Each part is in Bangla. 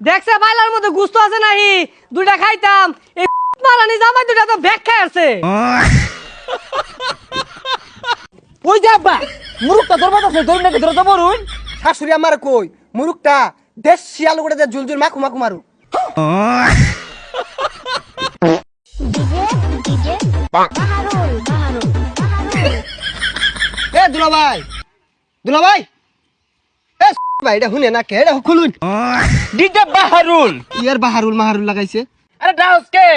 দেখছে বাইলার মধ্যে গুস্ত আছে নাহি? দুইটা খাইতাম। এই মারানি জামাই দুইটা তো ব্যাগ খাই আছে। ওই যে আব্বা মুরুখটা ধরবা আছে ধরুন নাকি ধরে তো বলুন শাশুড়ি আমার কই? মুরুকটা দেশ শিয়াল করে জুল জুল মাখু মাখু মারু ডিজে ডিজে বাহারুল বাহারুল বাহারুল এ দুলা ভাই দুলা ভাই এ এটা শুনে না কে? এটা খুলুন। ডিজে বাহারুল। ইয়ার বাহারুল মাহারুল লাগাইছে? আরে ডাউস কে?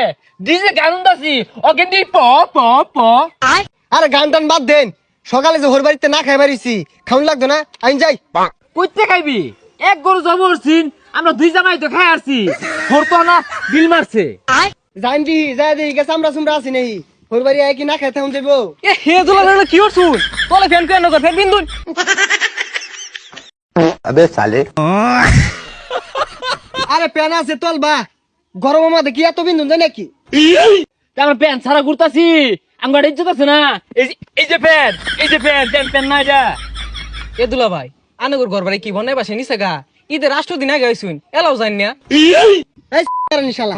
ডিজে গান দাসি ও প প প আরে গান টান বাদ দেন। সকালে যে হোর বাড়িতে না খাই বাড়িছি খাউন লাগতো না? আইন যাই। কইতে খাইবি? এক গরু জবরছিন আমরা দুই জামাই তো খাই আসছি হরতো না বিল মারছে। জান দি যাই দি গেছে আমরা সুমরা আছি নেই। হোর বাড়ি আই কি না খাইতে হন এ হে দুলা কি করছুন তোলে ফ্যান কেন কর ফ্যান বিন্দুন। अबे साले আরে প্যান আছে তল বা গরম আমাদের কি এত বিন্দুন জানে কি তা আমরা প্যান্ট ছাড়া ঘুরতাছি আমার ইজ্জত আছে না এই যে এই যে প্যান্ট এই যে প্যান্ট প্যান্ট প্যান্ট না এটা এ দুলা ভাই আনগর ঘর বাড়ি কি বনাই বাসে নিছে গা ঈদের রাষ্ট্র দিন আগে আইছুন এলাও জান না এই নিশালা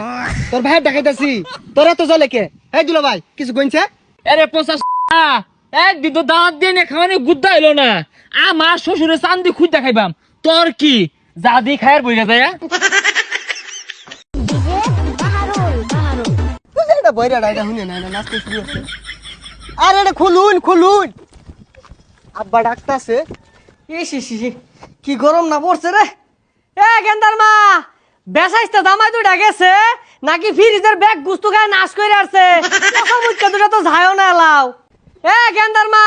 তোর ভাই দেখাইতাছি তোরা তো জলে কে এই দুলা ভাই কিছু কইছে আরে পঞ্চাশ একদিন তো দাঁত দিয়ে নে খাওয়ানি গুদ্দা এলো না। আমার শ্বশুরে চান্দি খুঁজ দেখাইবাম। তোর কি? যা দি খায়ের বই হচ্ছে। আরে এটা খুলুন খুলুন। আব্বা ডাকতাছে। ইস ইস, কি গরম না পড়ছে রে। এ গেন্দার মা বেসাইতে জামাই দুইটা গেছে নাকি ফ্রিজের ব্যাগ গুস্তু খায় নাশ করে আসছে বুঝতে দুটা তো ঝায়ও না এলাও। এ গেন্দার মা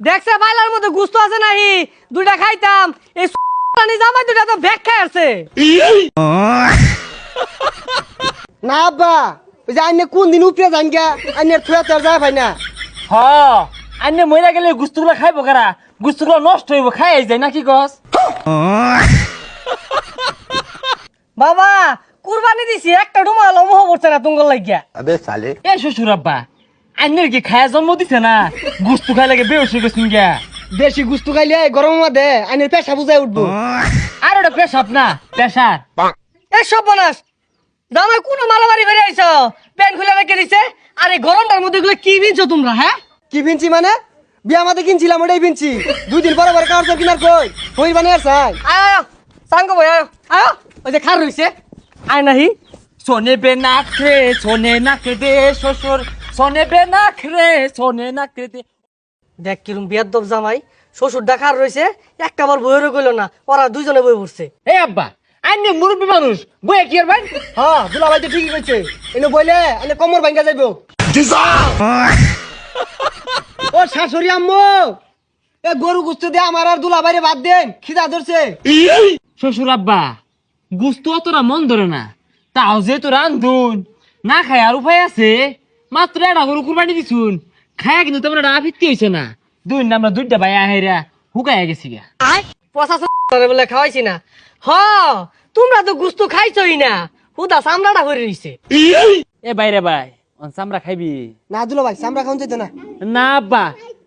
দেখছে বাইলার মধ্যে গুস্ত আছে নাহি? দুইটা খাইতাম। এই পানি জামাই দুইটা তো ভেক খাই আছে না আব্বা ওই যে আইনে কোন দিন উপরে যান গা আইনে থুয়া তোর যায় ভাই না। হ আইনে মহিলা গেলে গুস্তগুলা খাইব কারা? গুস্তগুলা নষ্ট হইব খাই যায় নাকি গস বাবা কুরবানি দিছি একটা ডুমা লম্বা পড়ছে না তুঙ্গল লাগিয়া। আবে সালে। এ শ্বশুর আব্বা আন্নের কি খায়া জন্ম দিছে না? গুস্তু খাই লাগে বেউস হয়ে গেছেন গিয়া দেশি গুস্তু খাইলে গরম মাদে আইনের পেশা বুঝাই উঠবো। আর ওটা পেশাব না পেশার এ সব বনাস। জামাই কোনো মালামারি করে আইছ? প্যান্ট খুলে রেখে দিছে। আর এই গরমটার মধ্যে এগুলো কি বিনছো তোমরা হ্যাঁ? কি ভিনছি মানে? বিয়া মাতে কিনছিলাম ওটাই ভিনছি দুই দিন পরে পরে কার কিনার কই? কই বানে আর চাই? আয় আয় সাঙ্গ বই আয় আয়। ওই যে খার রইছে। আয় নাহি। সোনে বে নাক রে সোনে নাক দে শ্বশুর। সোনে বে নাক রে সোনে নাক দে দেখ কিরম বিয়াদ্দব জামাই শ্বশুর ডাকার রইছে একটা বার বইরে কইল না ওরা দুইজনে বই পড়ছে। এই আব্বা আন্নে মুরব্বী মানুষ বয়ে কি আর ভাই? হ্যাঁ দুলা ভাই তো ঠিকই কইছে এনে বইলে এনে কমর ভাঙ্গা যাইবো। ও শাশুড়ি আম্মু এ গরু গুস্তু দিয়ে আমার আর দুলা বাইরে বাদ দেন খিদা ধরছে। শ্বশুর আব্বা গুস্তু অতটা মন ধরে না তাও যে তো রান্ধুন না খায় আর উপায় আছে? মাত্র একটা গরু কুরবানি দিছুন। খায়া কিন্তু তেমন একটা আফিত্তি হয়েছে না। দুই না আমরা দুইটা ভাই আহেরা হুকায়া গেছি গা পচা বলে খাওয়াইছি না। হ তোমরা তো গুস্তু খাইছই না। হুদা চামড়াটা হয়ে রইছে এ বাইরে ভাই চামড়া খাইবি? না দুলা ভাই সামরা খাওন যেত না। না আব্বা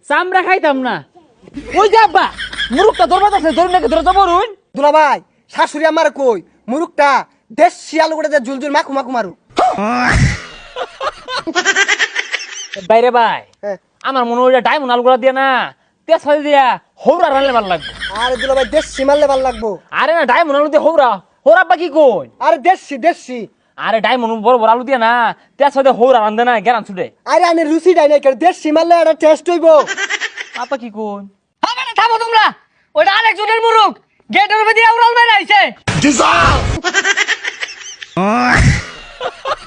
চামড়া খাইতাম না। ওই যে আব্বা মুরুখটা ধরবা আছে ধরুন নাকি ধরে তো বলুন দুলা ভাই শাশুড়ি আমার কই মুরুকটা দেশ শিয়াল করে জুল মাখু মাখু মারু বাইরে ভাই হ্যাঁ। আমার মনে হয় ডায়মন্ড আলগুলা দিয়ে না তেজ ফালি দিয়া হৌরা রানলে ভালো লাগবে। আরে দুলা ভাই দেশ সীমালে ভালো লাগবো। আরে না ডায়মন্ড আলু দিয়ে হৌরা হৌরা আব্বা কি কই? আরে দেশি দেশি। আরে ডায়মন্ড বড় বড় আলু দিয়ে না তেজ ফালি হৌরা রান্ধে না গেরান ছুটে। আরে আনে রুচি ডাই নাই কেন দেশ সীমালে একটা টেস্ট হইব। আপা কি কই? হবে না থামো তোমরা। ওটা আরেকজনের মুরুখ। গেটের উপরে দিয়ে উড়াল মেরে আইছে।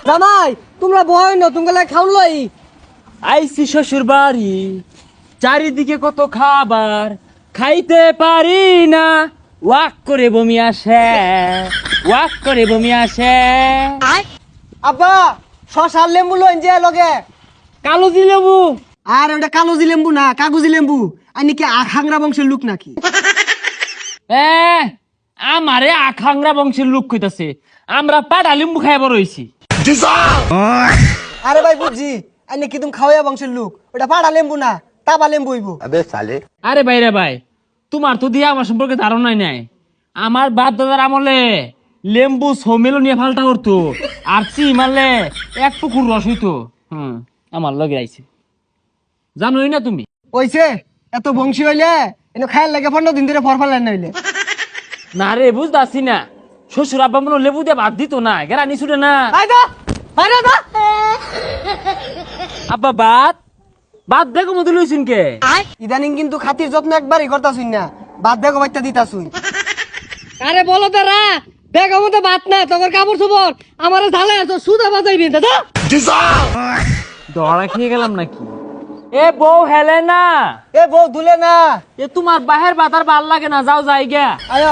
জামাই তোমরা বয় না তোমরা খাউন লই। আইসি শ্বশুর বাড়ি চারিদিকে কত খাবার খাইতে পারি না। ওয়াক করে বমি আসে ওয়াক করে বমি আসে। আব্বা শশা লেম্বু লইন যে লগে। কালো দিলেবু আর ওটা কালোজি লেম্বু না কাগজি লেম্বু। আনি কি আখাংরা বংশের লোক নাকি? এ আমারে আখাংরা বংশের লোক কইতাছে। আমরা পাটা লিম্বু খাইব রইছি আরে ভাই বুঝছি। আইনে কি তুমি খাওয়া বংশের লোক? ওটা পাড়া লেম্বু না তাবা লেম্বু হইব। আবে সালে। আরে ভাই রে ভাই তোমার তো দিয়ে আমার সম্পর্কে ধারণাই নাই। আমার বাপ দাদার আমলে লেম্বু সৌমেলো নিয়ে ফালটা করতো আর চি মারলে এক পুকুর রস হইতো। হুম আমার লগে আইছে। জানোই না তুমি? ওইছে এত বংশী হইলে এনে খায়াল লাগে পনেরো দিন ধরে ফরফাল লাইন হইলে। না রে বুঝতে আসি না। শ্বশুর আব্বা মনে লেবু দিয়ে ভাত দিত না গেরা নিছুটে না। আই দা আব্বা ভাত ভাত দেখো মতো লইছুন কে? ইদানিং কিন্তু খাতির যত্ন একবারই করতাছুন না। বাদ দেখো বাচ্চা দিতাছুন। আরে বলো তারা দেখ তো বাত না তোর কাপড় চোপড় আমার ঝালে তো সুদা বাজাইবি দাদা। দড়া খেয়ে গেলাম নাকি? এ বউ হেলে না। এ বউ দুলে না। এ তোমার বাহের বাতার ভালো লাগে না। যাও যাই গা আয়।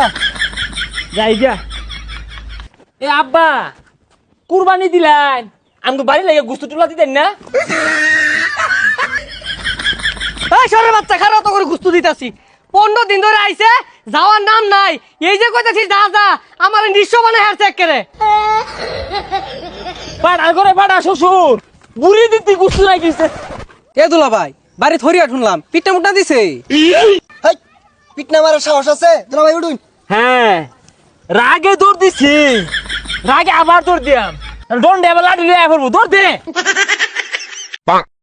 যাই গা এ আব্বা কুরবানি দিলেন। আমি বাড়ি লাগে গুস্তু টুলা দিতেন না? বাচ্চা খারাপ তো করে গুস্তু দিতাছি। পনেরো দিন ধরে আইছে যাওয়ার নাম নাই। এই যে কইতাছি যা যা আমার নিঃস্ব মানে হেয়ার চেক করে পাড়া করে পাড়া শ্বশুর বুড়ি দিতি গুস্তু নাই কিসে এ দুলা ভাই? বাড়ি থরিয়া শুনলাম পিঠটা মুটনা দিছে। হেই পিটনা মারার সাহস আছে? তোরা ভাই উঠুন। হ্যাঁ রাগে দৌড় দিছি। রাগে আবার দৌড় দিয়াম দণ্ডে আবার লাঠি লিয়ে পড়বো দৌড় দে